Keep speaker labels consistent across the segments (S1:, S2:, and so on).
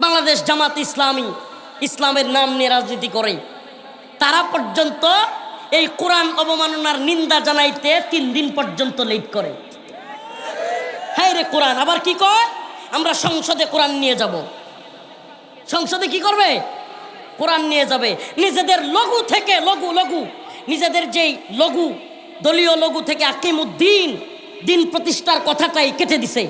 S1: বাংলাদেশ জামাত ইসলামী ইসলামের নাম নিয়ে রাজনীতি করে। তারা পর্যন্ত এই কোরআন অবমাননার নিন্দা জানাইতে তিন দিন পর্যন্ত লেট করে। হ্যাঁ রে কোরআন, আবার কি কয়? আমরা সংসদে কোরআন নিয়ে যাব। সংসদে কি করবে? কোরআন নিয়ে যাবে। নিজেদের লঘু থেকে লঘু লঘু, নিজেদের যেই লঘু, দলীয় লঘু থেকে আকিমুদ্দিন দিন প্রতিষ্ঠার কথাটাই কেটে দিছে।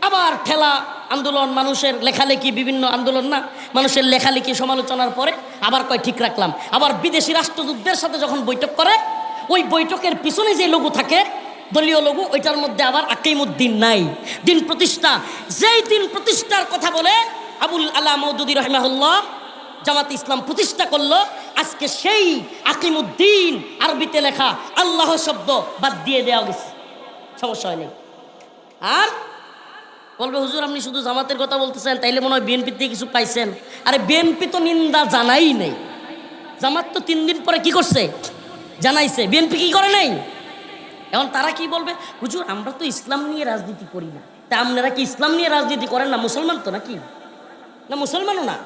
S1: আবার ঠেলা আন্দোলন, মানুষের লেখালেখি বিভিন্ন আন্দোলন না? মানুষের লেখালেখি সমালোচনার পরে আবার কয়, ঠিক রাখলাম। আবার বিদেশি রাষ্ট্রদূতদের সাথে যখন বৈঠক করে, ওই বৈঠকের পিছনে যে লঘু থাকে, দলীয় লঘু, ওইটার মধ্যে আবার আকিমুদ্দিন নাই। দিন প্রতিষ্ঠা। যেই দিন প্রতিষ্ঠার কথা বলে, আবুল আলা মৌদুদি রহমাহুল্লাহ জামাত ইসলাম প্রতিষ্ঠা করল, আজকে সেই আকিমুদ্দিন আরবিতে লেখা আল্লাহ শব্দ বাদ দিয়ে দেওয়া গেছে সমস্যা হয়নি আর বলবে, হুজুর, আপনি শুধু জামাতের কথা বলতেছেন, তাইলে মনে হয় বিএনপির থেকে কিছু পাইছেন। আরে বিএনপি তো নিন্দা জানাই নেই। জামাত তো তিন দিন পরে কি করছে? জানাইছে। বিএনপি কি করে নাই? এখন তারা কি বলবে? হুজুর, আমরা তো ইসলাম নিয়ে রাজনীতি করি না। তা আপনারা কি ইসলাম নিয়ে রাজনীতি করেন না? মুসলমান তো নাকি? না, মুসলমানও না।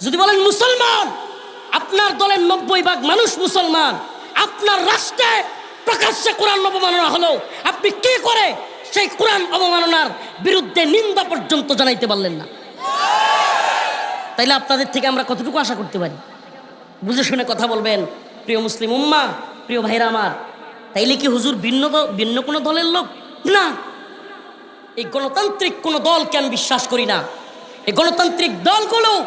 S1: যদি বলেন মুসলমান, আপনার দলের নব্বই ভাগ মানুষ মুসলমান। আপনার রাষ্ট্রে প্রকাশ্যে কোরআন অবমাননা হলো। আপনি কি করে সেই কোরআন অবমাননার বিরুদ্ধে নিন্দা পর্যন্ত জানাইতে পারলেন না। তাইলে আপনাদের থেকে আমরা কতটুকু আশা করতে পারি? বুঝে শুনে কথা বলবেন, প্রিয় মুসলিম উম্মা, প্রিয় ভাইরা আমার। তাইলে কি হুজুর ভিন্ন ভিন্ন কোনো দলের লোক? না। এই গণতান্ত্রিক কোনো দলকে আমি বিশ্বাস করি না। এই গণতান্ত্রিক দলগুলো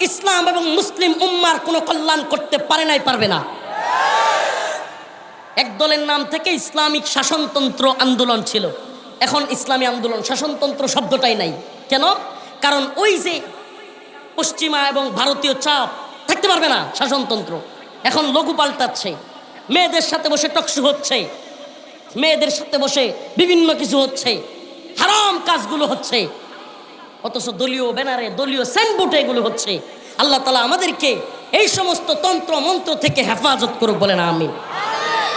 S1: ইসলাম এবং মুসলিম উম্মার কোনো কল্যাণ করতে পারে নাই, পারবে না। এক দলের নাম থেকে ইসলামিক শাসনতন্ত্র আন্দোলন ছিল। এখন ইসলামী আন্দোলন, শাসনতন্ত্র শব্দটাই নাই। কেন? কারণ ওই যে পশ্চিমা এবং ভারতীয় চাপ থাকতে পারবে না শাসনতন্ত্র। এখন লঘু পাল্টাচ্ছে। মেয়েদের সাথে বসে টকশু হচ্ছে। মেয়েদের সাথে বসে বিভিন্ন কিছু হচ্ছে। হারাম কাজগুলো হচ্ছে। অথচ দলীয় ব্যানারে, দলীয় সাইনবোর্ডে এগুলো হচ্ছে। আল্লাহ তালা আমাদেরকে এই সমস্ত তন্ত্র, মন্ত্র থেকে হেফাজত করুক বলে না আমিন।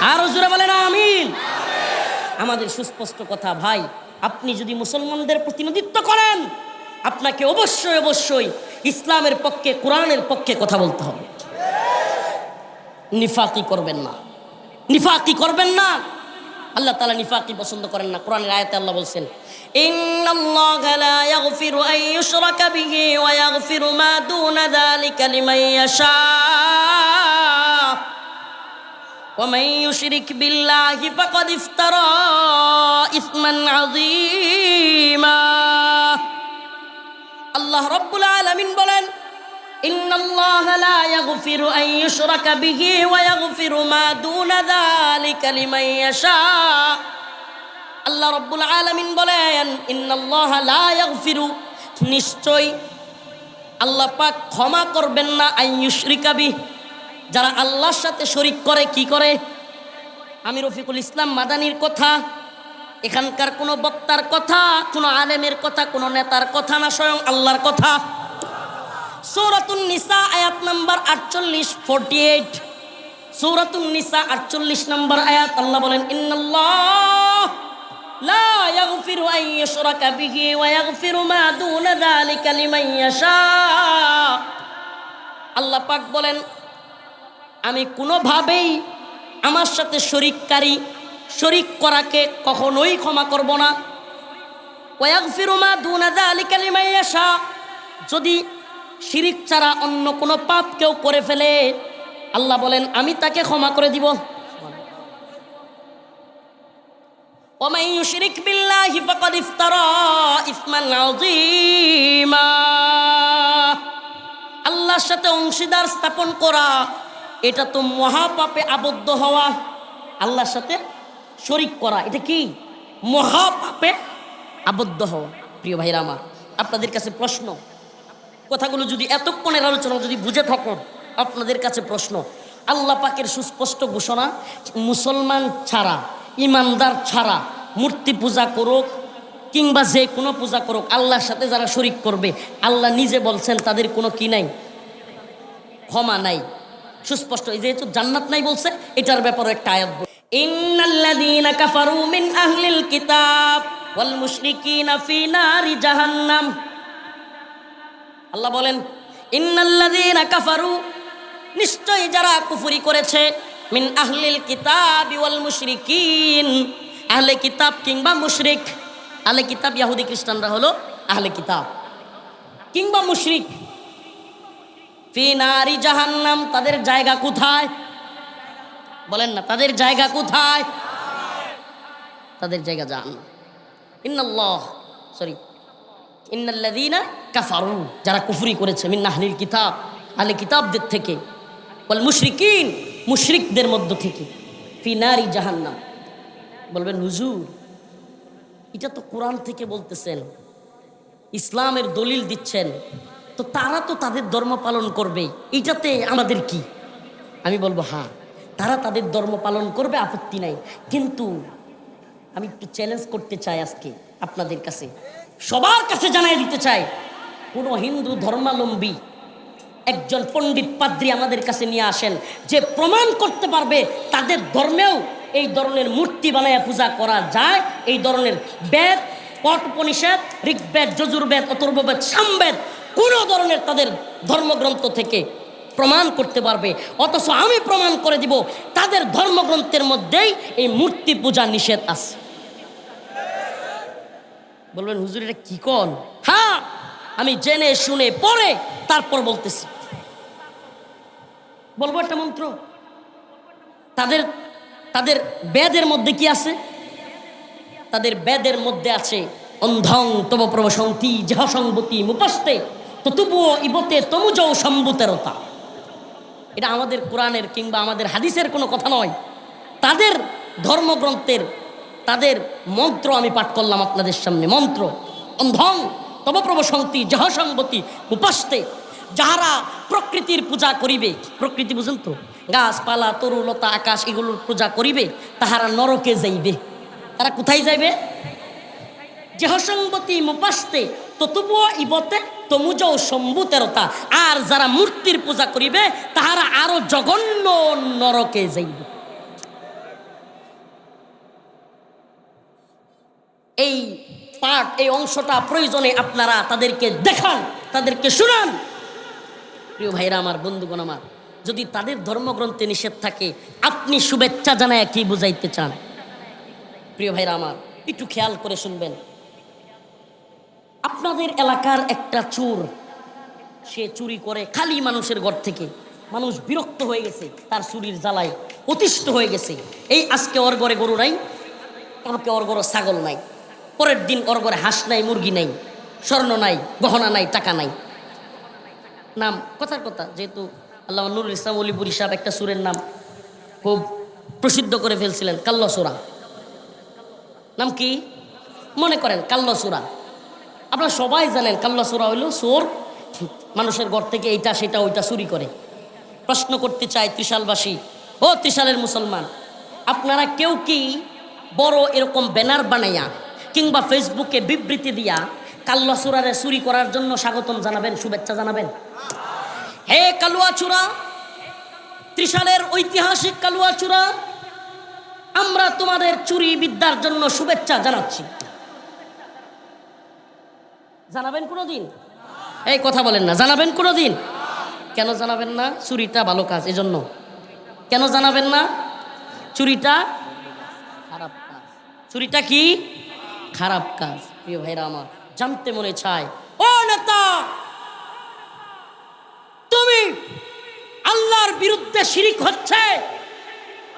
S1: আরও জোরে বলে না আমিন। আমাদের সুস্পষ্ট কথা, ভাই, আপনি যদি মুসলমানদের প্রতিনিধিত্ব করেন, আপনাকে অবশ্যই অবশ্যই ইসলামের পক্ষে, কোরআনের পক্ষে কথা বলতে হবে। নিফাকি করবেন না। নিফাকি করবেন না। আল্লাহ তালা নিফাকি পছন্দ করেন না। কোরআনের আয়াতে আল্লাহ বলছেন إن ومن يشرك بالله فقد افترى إثما عظيما আল্লাহ রব্বুল আলামিন বলেন إن الله لا يغفر أن يشرك به ويغفر ما دون ذلك لمن يشاء আল্লাহ রব্বুল আলামিন বলেন ইন্নাল্লাহ লা ইয়াগফিরু নিশ্চয় আল্লাহ পাক ক্ষমা করবেন না আইয়ুশরিকা বিহ যারা আল্লাহর সাথে শরিক করে, কি করে? আমি রফিকুল ইসলাম মাদানির কথা, এখানকার কোনো বক্তার কথা, কোনো আলেমের কথা, কোনো নেতার কথা না, স্বয়ং আল্লাহর কথা। সৌরাতুন নিসা, আয়াত নাম্বার আটচল্লিশ ফোরটি এইট সৌরাতুন নিসা, আটচল্লিশ নাম্বার আয়াত, আল্লাহ বলেন, ইন্নাল্লাহ লা ইয়াগফিরু আন ইউশরাকা বিহি ওয়া ইয়াগফিরু মা দুনা যালিকা লিমান ইয়াশা। আল্লাহ পাক বলেন আমি কোনোভাবেই আমার সাথে শরিককারী, শরিক করাকে কখনোই ক্ষমা করব না। কয়াক ফিরুমা দুনাদা আলী আসা যদি শিরিক ছাড়া অন্য কোনো পাপ কেউ করে ফেলে, আল্লাহ বলেন, আমি তাকে ক্ষমা করে দিব। আল্লাহর সাথে অংশীদার স্থাপন করা এটা তো মহাপাপে আবদ্ধ হওয়া, আল্লাহর সাথে শরিক করা, এটা কি? মহাপাপে আবদ্ধ হওয়া, প্রিয় ভাইরা আমার, আপনাদের কাছে প্রশ্ন। কথাগুলো যদি এতক্ষণের আলোচনা যদি বুঝে থাকেন, আপনাদের কাছে প্রশ্ন। আল্লাহ পাকের সুস্পষ্ট ঘোষণা, মুসলমান ছাড়া, ইমানদার ছাড়া, মূর্তি পূজা করুক কিংবা যে কোনো পূজা করুক, আল্লাহর সাথে যারা শরিক করবে, আল্লাহ নিজে বলছেন তাদের কোনো কি নাই? ক্ষমা নাই। সুস্পষ্ট, এই যেহেতু জান্নাত নাই বলছে, এটার ব্যাপারে একটা আয়াত ইন্নাল্লাযীনা কাফারু মিন আহলিল কিতাব ওয়াল মুশরিকিনা ফি নারি জাহান্নাম। আল্লাহ বলেন, ইন্নাল্লাযীনা কাফারু, নিশ্চয়ই যারা কুফরি করেছে, মিন আহলিল কিতাব ওয়াল মুশরিকিন, আহলে কিতাব কিংবা মুশরিক, আহলে কিতাব ইহুদি খ্রিস্টানরা হলো আহলে কিতাব। কিংবা মুশরিক ফি নারি জাহান্নাম, তাদের জায়গা কোথায়? বলেন না, তাদের জায়গা কোথায়? তাদের জায়গা জাহান্নাম। ইন্নাল্লাহ, সরি, ইন্নাল্লাযীনা কাফারু, যারা কুফরি করেছে, মিন আহলিল কিতাব, আহলে কিতাবদের থেকে। বল মুশরিকিন, মুশরিকদের মধ্য থেকে। ফি নারি জাহান্নাম। বলবেন, হুজুর, এটা তো কোরআন থেকে বলতেছেন, ইসলামের দলিল দিচ্ছেন। তো তারা তো তাদের ধর্ম পালন করবে, এটাতে আমাদের কি? আমি বলব হ্যাঁ তারা তাদের ধর্ম পালন করবে, আপত্তি নাই। কিন্তু আমি একটু চ্যালেঞ্জ করতে চাই আজকে আপনাদের কাছে। সবার কাছে জানাই দিতে চাই, কোনো হিন্দু ধর্মাবলম্বী একজন পণ্ডিত পাদ্রী আমাদের কাছে নিয়ে আসেন, যে প্রমাণ করতে পারবে তাদের ধর্মেও এই ধরনের মূর্তি বানায় পূজা করা যায়, এই ধরনের বেদ পট উপনিষেদ ঋগ্বেদ, যজুর্বেদ, অথর্ববেদ, সামবেদ কোনো ধরনের তাদের ধর্মগ্রন্থ থেকে প্রমাণ করতে পারবে। অথচ আমি প্রমাণ করে দিব, তাদের ধর্মগ্রন্থের মধ্যেই এই মূর্তি পূজা নিষেধ আছে। বলবেন, হুজুর, এটা কি কন? হ্যাঁ আমি জেনে, শুনে পরে তারপর বলতেছি। বলব একটা মন্ত্র? তাদের তাদের বেদের মধ্যে কি আছে? তাদের বেদের মধ্যে আছে, অন্ধং তব প্রবসন্তি, যেহ সংবতি মুপাস্তে। তো তবুও ইবতে তমুজৌ সম্বুতেরতা। এটা আমাদের কোরআনের কিংবা আমাদের হাদিসের কোনো কথা নয়। তাদের ধর্মগ্রন্থের, তাদের মন্ত্র আমি পাঠ করলাম আপনাদের সামনে। মন্ত্র, অন্ধং, তব প্রবসন্তি, যাহা সংবতি উপাস্তে যাহারা প্রকৃতির পূজা করিবে। প্রকৃতি বুঝেন তো, গাছপালা তরুলতা আকাশ, এগুলোর পূজা করিবে, তাহারা নরকে যাইবে। তারা কোথায় যাইবে? যেহসংবতী মুপাস্তে ততুবুয় ইবতে তমুজ সম্ভুতেরতা আর যারা মূর্তির পূজা করিবে, তাহারা আরও জঘন্য নরকে যাইবে। এই পাঠ, এই অংশটা প্রয়োজনে আপনারা তাদেরকে দেখান, তাদেরকে শুনান। প্রিয় ভাইরা আমার, বন্ধুগণ আমার, যদি তাদের ধর্মগ্রন্থে নিষেধ থাকে, আপনি শুভেচ্ছা জানায় কি বুঝাইতে চান? প্রিয় ভাইরা আমার, একটু খেয়াল করে শুনবেন। আপনাদের এলাকার একটা চোর, সে চুরি করে খালি মানুষের ঘর থেকে। মানুষ বিরক্ত হয়ে গেছে, তার চুরির জ্বালায় অতিষ্ঠ হয়ে গেছে। এই আজকে ওর ঘরে গরু নাই, কালকে ওর ঘরে ছাগল নাই। পরের দিন ওর ঘরে হাঁস নাই, মুরগি নাই, স্বর্ণ নাই, গহনা নাই, টাকা নাই। নাম, কথার কথা, যেহেতু আল্লাহ নুরুল ইসলাম অলিপুরি সাহেব একটা সুরের নাম, খুব প্রসিদ্ধ করে ফেলছিলেন কাল্লসুরা নাম কি? মনে করেন কাল্লসুরা আপনারা সবাই জানেন কাল্লসুরা হইল সোর মানুষের ঘর থেকে এইটা, সেটা, ওইটা চুরি করে। প্রশ্ন করতে চায় ত্রিশালবাসী, ও ত্রিশালের মুসলমান, আপনারা কেউ কি বড় এরকম ব্যানার বানাইয়া কিংবা ফেসবুকে বিবৃতি দিয়া কাল্লাসুরারে চুরি করার জন্য স্বাগতম জানাবেন, শুভেচ্ছা জানাবেন? হে কালুয়া কালুয়াচূড়া ত্রিশালের ঐতিহাসিক কালুয়া কালুয়াচূড়া আমরা তোমাদের চুরি বিদ্যার জন্য শুভেচ্ছা জানাচ্ছি। জানাবেন কোনোদিন? এই কথা বলেন না, জানাবেন কোনো দিন কেন জানাবেন না? চুরিটা ভালো কাজ, এজন্য। কেন জানাবেন না? চুরিটা খারাপ কাজ। চুরিটা কি? খারাপ কাজ, প্রিয় ভাইরা আমার। জানতে মনে চায়, ও নেতা, তুমি আল্লাহর বিরুদ্ধে শিরিক হচ্ছে?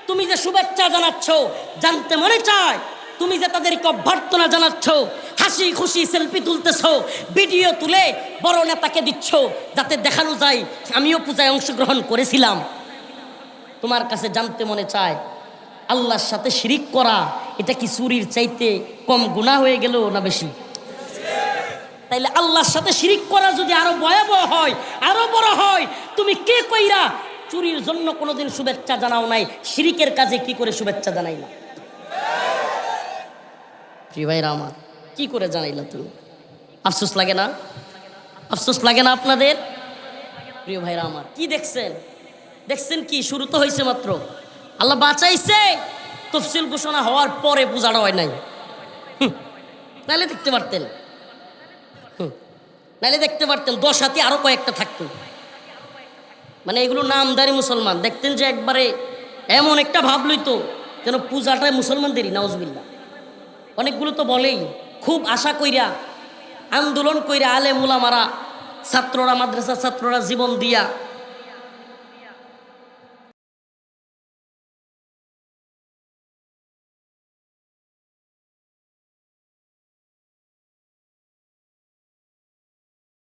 S1: তুমি যে শুভেচ্ছা জানাচ্ছ, জানতে মনে চায়? তুমি যে তাদেরকে অভ্যর্থনা জানাচ্ছ হাসি খুশি সেলফি তুলতেছ, ভিডিও তুলে বড় নেতাকে দিচ্ছ, যাতে দেখানো যায়, আমিও পূজায় অংশগ্রহণ করেছিলাম। তোমার কাছে জানতে মনে চায়, আল্লাহর সাথে শিরিক করা, এটা কি চুরির চাইতে কম গুণা হয়ে গেল না বেশি? তাইলে আল্লাহর সাথে শিরিক করা যদি আরও ভয়াবহ হয়, আরও বড় হয়, তুমি কে কইরা চুরির জন্য কোনোদিন শুভেচ্ছা জানাও নাই? শিরিকের কাজে কি করে শুভেচ্ছা জানাই জানাইলা? প্রিয় ভাইরা আমার কি করে জানাইলা তুমি? আফসোস লাগে না? আফসোস লাগে না আপনাদের? প্রিয় ভাইরা আমার, কি দেখছেন? দেখছেন কি? শুরু তো হয়েছে মাত্র। আল্লাহ বাঁচাইছে, তফসিল ঘোষণা হওয়ার পরে পূজাটা হয় নাই। নাহলে দেখতে পারতেন। নাইলে দেখতে পারতেন, দশ হাতি আরও কয়েকটা থাকতো। মানে এগুলো নামদারি মুসলমান, দেখতেন যে একবারে এমন একটা ভাব লইতো, যেন পূজাটায় মুসলমানদেরই নাউজবিল্লা অনেকগুলো তো বলেই। খুব আশা কইরা আন্দোলন কইরা আলে মুলামারা ছাত্ররা মাদ্রাসা ছাত্ররা জীবন দিয়া